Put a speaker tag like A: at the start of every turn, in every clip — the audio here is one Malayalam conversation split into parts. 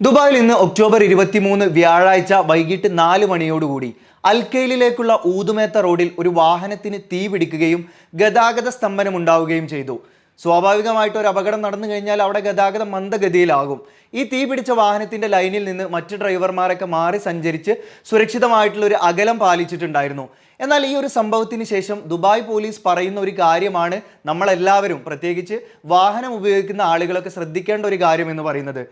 A: ദുബായിൽ ഇന്ന് ഒക്ടോബർ ഇരുപത്തിമൂന്ന് വ്യാഴാഴ്ച വൈകിട്ട് നാല് മണിയോടുകൂടി അൽക്കൈലിലേക്കുള്ള ഊതുമേത്ത റോഡിൽ ഒരു വാഹനത്തിന് തീ പിടിക്കുകയും ഗതാഗത സ്തംഭനം ഉണ്ടാവുകയും ചെയ്തു. സ്വാഭാവികമായിട്ട് ഒരു അപകടം നടന്നു കഴിഞ്ഞാൽ അവിടെ ഗതാഗതം മന്ദഗതിയിലാകും. ഈ തീ പിടിച്ച വാഹനത്തിന്റെ ലൈനിൽ നിന്ന് മറ്റ് ഡ്രൈവർമാരൊക്കെ മാറി സഞ്ചരിച്ച് സുരക്ഷിതമായിട്ടുള്ള ഒരു അകലം പാലിച്ചിട്ടുണ്ടായിരുന്നു. എന്നാൽ ഈ ഒരു സംഭവത്തിന് ശേഷം ദുബായ് പോലീസ് പറയുന്ന ഒരു കാര്യമാണ് നമ്മളെല്ലാവരും പ്രത്യേകിച്ച് വാഹനം ഉപയോഗിക്കുന്ന ആളുകളൊക്കെ ശ്രദ്ധിക്കേണ്ട ഒരു കാര്യം എന്ന് പറയുന്നത്.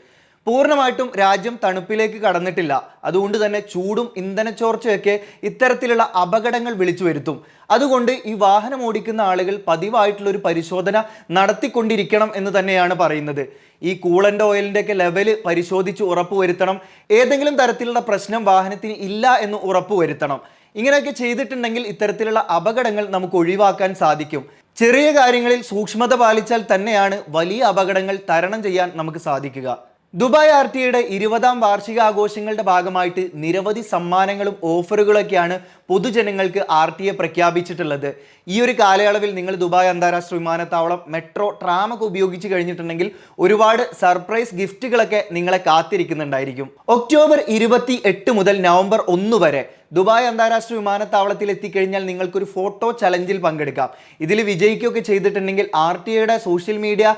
A: പൂർണമായിട്ടും രാജ്യം തണുപ്പിലേക്ക് കടന്നിട്ടില്ല. അതുകൊണ്ട് തന്നെ ചൂടും ഇന്ധന ചോർച്ചയൊക്കെ ഇത്തരത്തിലുള്ള അപകടങ്ങൾ വിളിച്ചു വരുത്തും. അതുകൊണ്ട് ഈ വാഹനം ഓടിക്കുന്ന ആളുകൾ പതിവായിട്ടുള്ള ഒരു പരിശോധന നടത്തിക്കൊണ്ടിരിക്കണം എന്ന് തന്നെയാണ് പറയുന്നത്. ഈ കൂളന്റ് ഓയിലിന്റെ ഒക്കെ ലെവൽ പരിശോധിച്ച് ഉറപ്പുവരുത്തണം. ഏതെങ്കിലും തരത്തിലുള്ള പ്രശ്നം വാഹനത്തിന് ഇല്ല എന്ന് ഉറപ്പുവരുത്തണം. ഇങ്ങനെയൊക്കെ ചെയ്തിട്ടുണ്ടെങ്കിൽ ഇത്തരത്തിലുള്ള അപകടങ്ങൾ നമുക്ക് ഒഴിവാക്കാൻ സാധിക്കും. ചെറിയ കാര്യങ്ങളിൽ സൂക്ഷ്മത പാലിച്ചാൽ തന്നെയാണ് വലിയ അപകടങ്ങൾ തരണം ചെയ്യാൻ നമുക്ക് സാധിക്കുക. ദുബായ് ആർ ടി ഐയുടെ ഇരുപതാം വാർഷികാഘോഷങ്ങളുടെ ഭാഗമായിട്ട് നിരവധി സമ്മാനങ്ങളും ഓഫറുകളൊക്കെയാണ് പൊതുജനങ്ങൾക്ക് ആർ ടി എ പ്രഖ്യാപിച്ചിട്ടുള്ളത്. ഈ ഒരു കാലയളവിൽ നിങ്ങൾ ദുബായ് അന്താരാഷ്ട്ര വിമാനത്താവളം മെട്രോ ട്രാമൊക്കെ ഉപയോഗിച്ച് കഴിഞ്ഞിട്ടുണ്ടെങ്കിൽ ഒരുപാട് സർപ്രൈസ് ഗിഫ്റ്റുകളൊക്കെ നിങ്ങളെ കാത്തിരിക്കുന്നുണ്ടായിരിക്കും. ഒക്ടോബർ ഇരുപത്തി മുതൽ നവംബർ ഒന്ന് വരെ ദുബായ് അന്താരാഷ്ട്ര വിമാനത്താവളത്തിൽ എത്തിക്കഴിഞ്ഞാൽ നിങ്ങൾക്കൊരു ഫോട്ടോ ചലഞ്ചിൽ പങ്കെടുക്കാം. ഇതിൽ വിജയിക്കുകയൊക്കെ ചെയ്തിട്ടുണ്ടെങ്കിൽ ആർ ടി ഐയുടെ സോഷ്യൽ മീഡിയ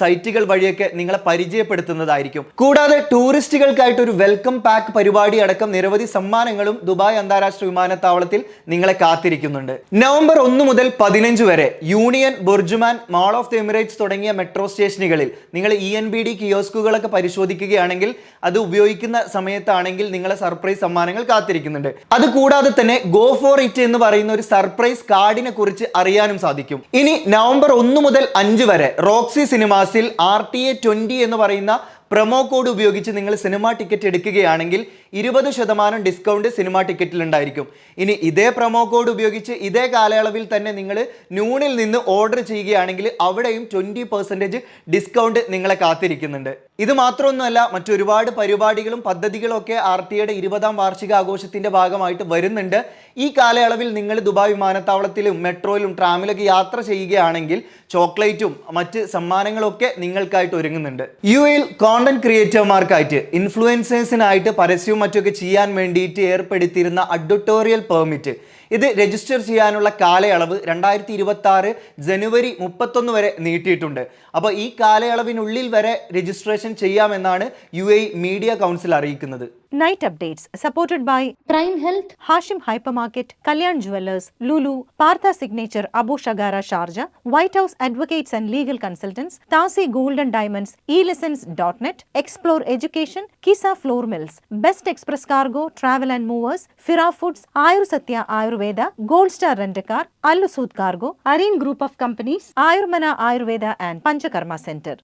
A: സൈറ്റുകൾ വഴിയൊക്കെ നിങ്ങളെ പരിചയപ്പെടുത്തുന്നതായിരിക്കും. കൂടാതെ ടൂറിസ്റ്റുകൾക്കായിട്ട് ഒരു വെൽക്കം പാക്ക് പരിപാടി അടക്കം നിരവധി സമ്മാനങ്ങളും ദുബായ് അന്താരാഷ്ട്ര വിമാനത്താവളത്തിൽ നിങ്ങളെ കാത്തിരിക്കുന്നുണ്ട്. നവംബർ ഒന്ന് മുതൽ പതിനഞ്ച് വരെ Union BurJuman mall of the Emirates തുടങ്ങിയ മെട്രോ സ്റ്റേഷനുകളിൽ നിങ്ങൾ ഇ എൻ ബി ഡി കിയോസ്കുകളൊക്കെ പരിശോധിക്കുകയാണെങ്കിൽ അത് ഉപയോഗിക്കുന്ന സമയത്താണെങ്കിൽ നിങ്ങളെ സർപ്രൈസ് സമ്മാനങ്ങൾ കാത്തിരിക്കുന്നുണ്ട്. അത് കൂടാതെ തന്നെ ഗോ ഫോർ ഇറ്റ് എന്ന് പറയുന്ന ഒരു സർപ്രൈസ് കാർഡിനെ കുറിച്ച് അറിയാനും സാധിക്കും. ഇനി നവംബർ ഒന്ന് മുതൽ അഞ്ച് വരെ റോക്സി സിനിമാസിൽ ആർ ടി എ ട്വന്റി എന്ന് പറയുന്ന പ്രൊമോ കോഡ് ഉപയോഗിച്ച് നിങ്ങൾ സിനിമ ടിക്കറ്റ് എടുക്കുകയാണെങ്കിൽ ഇരുപത് ശതമാനം ഡിസ്കൗണ്ട് സിനിമ ടിക്കറ്റിൽ ഉണ്ടായിരിക്കും. ഇനി ഇതേ പ്രൊമോ കോഡ് ഉപയോഗിച്ച് ഇതേ കാലയളവിൽ തന്നെ നിങ്ങൾ നൂണിൽ നിന്ന് ഓർഡർ ചെയ്യുകയാണെങ്കിൽ അവിടെയും ട്വന്റി പെർസെന്റേജ് ഡിസ്കൗണ്ട് നിങ്ങളെ കാത്തിരിക്കുന്നുണ്ട്. ഇത് മാത്രമൊന്നുമല്ല മറ്റൊരുപാട് പരിപാടികളും പദ്ധതികളും ഒക്കെ ആർ ടി ഐയുടെ ഇരുപതാം വാർഷികാഘോഷത്തിന്റെ ഭാഗമായിട്ട് വരുന്നുണ്ട്. ഈ കാലയളവിൽ നിങ്ങൾ ദുബായ് വിമാനത്താവളത്തിലും മെട്രോയിലും ട്രാമിലൊക്കെ യാത്ര ചെയ്യുകയാണെങ്കിൽ ചോക്ലേറ്റും മറ്റ് സമ്മാനങ്ങളൊക്കെ നിങ്ങൾക്കായിട്ട് ഒരുങ്ങുന്നുണ്ട്. യു എയിൽ കോണ്ടന്റ് ക്രിയേറ്റർമാർക്കായിട്ട് ഇൻഫ്ലുവൻസേഴ്സിനായിട്ട് പരസ്യവും മറ്റൊക്കെ ചെയ്യാൻ വേണ്ടിയിട്ട് ഏർപ്പെടുത്തിയിരുന്ന അഡ്വട്ടോറിയൽ പെർമിറ്റ്. ഇത് രജിസ്റ്റർ ചെയ്യാനുള്ള കാലയളവ് രണ്ടായിരത്തി ഇരുപത്തി ആറ് ജനുവരി മുപ്പത്തൊന്ന് വരെ നീട്ടിയിട്ടുണ്ട്. അപ്പോൾ ഈ കാലയളവിനുള്ളിൽ വരെ രജിസ്ട്രേഷൻ ചെയ്യാമെന്നാണ് യു എ മീഡിയ കൗൺസിൽ അറിയിക്കുന്നത്.
B: Night updates supported by
C: prime health
B: Hashim hyper market Kalyan jewellers Lulu Partha signature Abushagara Sharjah white house advocates and legal consultants താസി golden diamonds E lessons dot net explore education Qissa flour mills best express cargo travel and movers ഫിറ foods Ayur Sathya Ayurveda Ayurveda, Gold Star Rent a Car, Al Cargo, Areen Group of Companies, Ayurmana Ayurveda and Panchakarma Center.